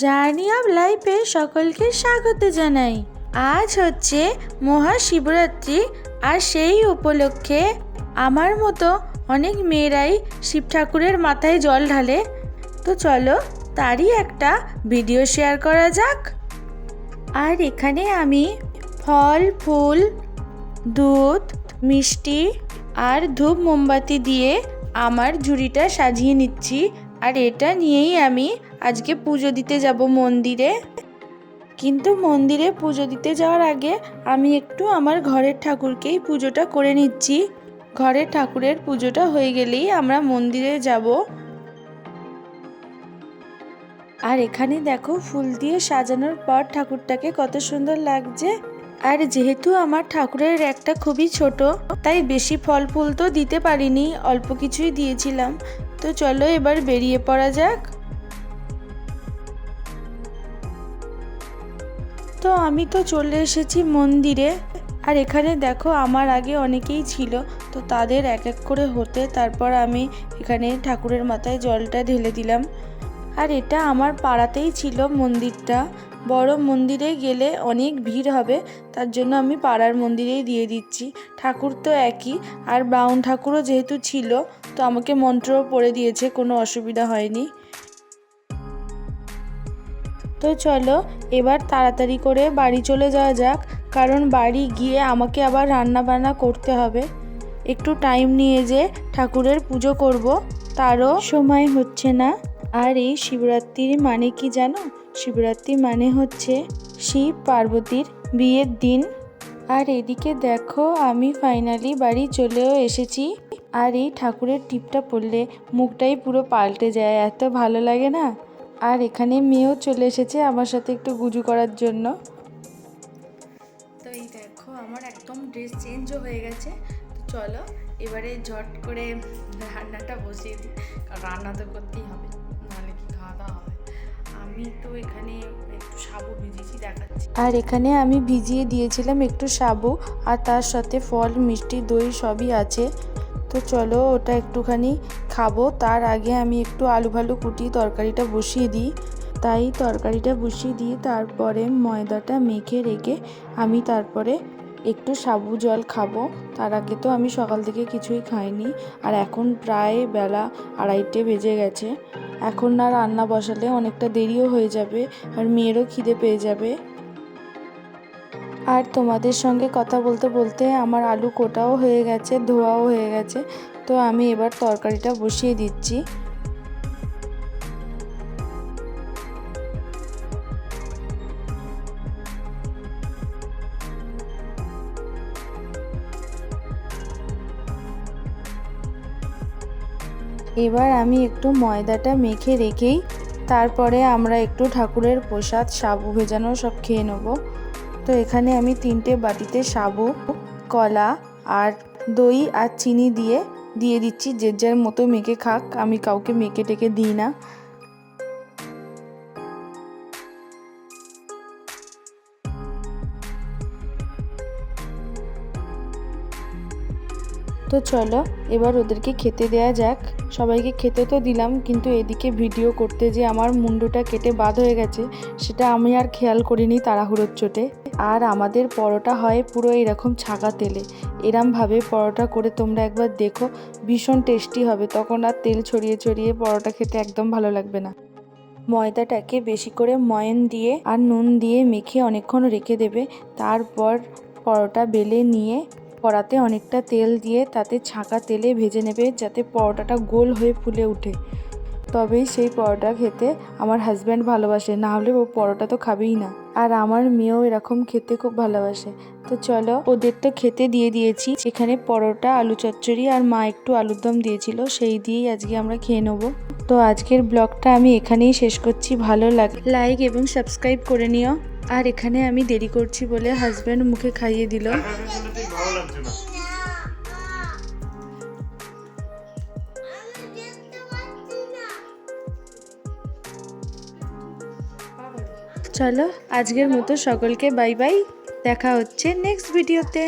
Journey of লাইফে সকলকে স্বাগত জানাই। আজ হচ্ছে মহাশিবরাত্রি আর সেই উপলক্ষে আমার মতো অনেক মেয়েরাই শিব ঠাকুরের মাথায় জল ঢালে। তো চলো তারই একটা ভিডিও শেয়ার করা যাক। আর এখানে আমি ফল, ফুল, দুধ, মিষ্টি আর ধূপ মোমবাতি দিয়ে আমার ঝুড়িটা সাজিয়ে নিচ্ছি। আর এটা নিয়েই আমি আজকে পুজো দিতে যাব মন্দিরে। কিন্তু মন্দিরে পুজো দিতে যাওয়ার আগে আমি একটু আমার ঘরের ঠাকুরকেই পুজোটা করে নিচ্ছি। ঘরের ঠাকুরের পুজোটা হয়ে গেলেই আমরা মন্দিরে যাব। আর এখানে দেখো ফুল দিয়ে সাজানোর পর ঠাকুরটাকে কত সুন্দর লাগছে। আর যেহেতু আমার ঠাকুরের একটা খুবই ছোট, তাই বেশি ফল ফুল তো দিতে পারিনি, অল্প কিছুই দিয়েছিলাম। তো চলো এবার বেরিয়ে পড়া যাক। তো আমি তো চলে এসেছি মন্দিরে। আর এখানে দেখো আমার আগে অনেকেই ছিল, তো তাদের এক এক করে হতে তারপর আমি এখানে ঠাকুরের মাথায় জলটা ঢেলে দিলাম। আর এটা আমার পাড়াতেই ছিল মন্দিরটা। বড় মন্দিরে গেলে অনেক ভিড় হবে, তার জন্য আমি পাড়ার মন্দিরেই দিয়ে দিচ্ছি। ঠাকুর তো একই, আর ব্রাউন ঠাকুরও যেহেতু ছিল, তো আমাকে মন্ত্রও পড়ে দিয়েছে, কোনো অসুবিধা হয়নি। তো চলো, এবার তাড়াতাড়ি করে বাড়ি চলে যাওয়া যাক, কারণ বাড়ি গিয়ে আমাকে আবার রান্না বান্না করতে হবে। একটু টাইম নিয়ে যে ঠাকুরের পুজো করব, তারও সময় হচ্ছে না। আর এই শিবরাত্রির মানে কি জানো? শিবরাত্রি মানে হচ্ছে শিব পার্বতীর বিয়ের দিন। আর এদিকে দেখো, আমি ফাইনালি বাড়ি চলেও এসেছি। আর এই ঠাকুরের টিপটা পড়লে মুখটাই পুরো পাল্টে যায়, এত ভালো লাগে না? আর এখানে মেয়েও চলে এসেছে আমার সাথে একটু গুজু করার জন্য। তো এই দেখো, আমার একদম ড্রেস চেঞ্জও হয়ে গেছে। তো চলো এবারে ঝট করে রান্নাটা বসিয়ে দিই। রান্না তো করতেই হবে, নাহলে কি খাওয়া দাওয়া হবে? আমি তো এখানে একটু সাবু ভিজিয়েছি, দেখাচ্ছি। আর এখানে আমি ভিজিয়ে দিয়েছিলাম একটু সাবু, আর তার সাথে ফল, মিষ্টি, দই সবই আছে। তো চলো ওটা একটুখানি খাব। তার আগে আমি একটু আলু ভালু কুটি তরকারিটা বসিয়ে দিই। তাই তরকারিটা বসিয়ে দিয়ে তারপরে ময়দাটা মেখে রেখে আমি তারপরে একটু সাবু জল খাব। তার আগে তো আমি সকাল থেকে কিছুই খাইনি। আর এখন প্রায় বেলা আড়াইটে বেজে গেছে। এখন না রান্না বসালে অনেকটা দেরিও হয়ে যাবে আর মেয়েরও খিদে পেয়ে যাবে। আর তোমাদের সঙ্গে কথা বলতে বলতে আমার আলু কোটাও হয়ে গেছে, ধোয়াও হয়ে গেছে। তো আমি এবার তরকারিটা বসিয়ে দিচ্ছি। এবার আমি একটু ময়দাটা মেখে রেখেই তারপরে আমরা একটু ঠাকুরের প্রসাদ, সাবু ভেজানো সব খেয়ে নেব। তো এখানে আমি তিনটে বাটিতে সাবু, কলা আর দই আর চিনি দিয়ে দিয়ে দিচ্ছি। যে যার মতো মেখে খাক, আমি কাউকে মেখে টেকে দিই না। তো চলো, এবার ওদেরকে খেতে দেয়া যাক। সবাইকে খেতে তো দিলাম, কিন্তু এদিকে ভিডিও করতে যে আমার মুন্ডুটা কেটে বাদ হয়ে গেছে, সেটা আমি আর খেয়াল করিনি তাড়াহুড়োর চোটে। আর আমাদের পরোটা হয় পুরো এরকম ছাকা তেলে। এরমভাবে পরোটা করে তোমরা একবার দেখো, ভীষণ টেস্টি হবে। তখন আর তেল ছড়িয়ে ছড়িয়ে পরোটা খেতে একদম ভালো লাগবে না। ময়দাটাকে বেশি করে ময়ন দিয়ে আর নুন দিয়ে মেখে অনেকক্ষণ রেখে দেবে। তারপর পরোটা বেলে নিয়ে কড়াতে অনেকটা তেল দিয়ে তাতে ছাঁকা তেলে ভেজে নেবে যাতে পরোটাটা গোল হয়ে ফুলে ওঠে। তবেই সেই পরোটা খেতে আমার হাজব্যান্ড ভালোবাসে, না হলে ও পরোটা তো খাবেই না। আর আমার মেয়েও এরকম খেতে খুব ভালোবাসে। তো চলো, ওদের তো খেতে দিয়ে দিয়েছি। এখানে পরোটা, আলু চচ্চড়ি আর মা একটু আলুর দম দিয়েছিল, সেই দিয়েই আজকে আমরা খেয়ে নেব। তো আজকের ব্লগটা আমি এখানেই শেষ করছি। ভালো লাগে লাইক এবং সাবস্ক্রাইব করে নিও। আর এখানে আমি দেরি করছি বলে হাজব্যান্ড মুখে খাইয়ে দিল। চলো আজকের মতো সকলকে বাই বাই দেখা হচ্ছে নেক্সট ভিডিওতে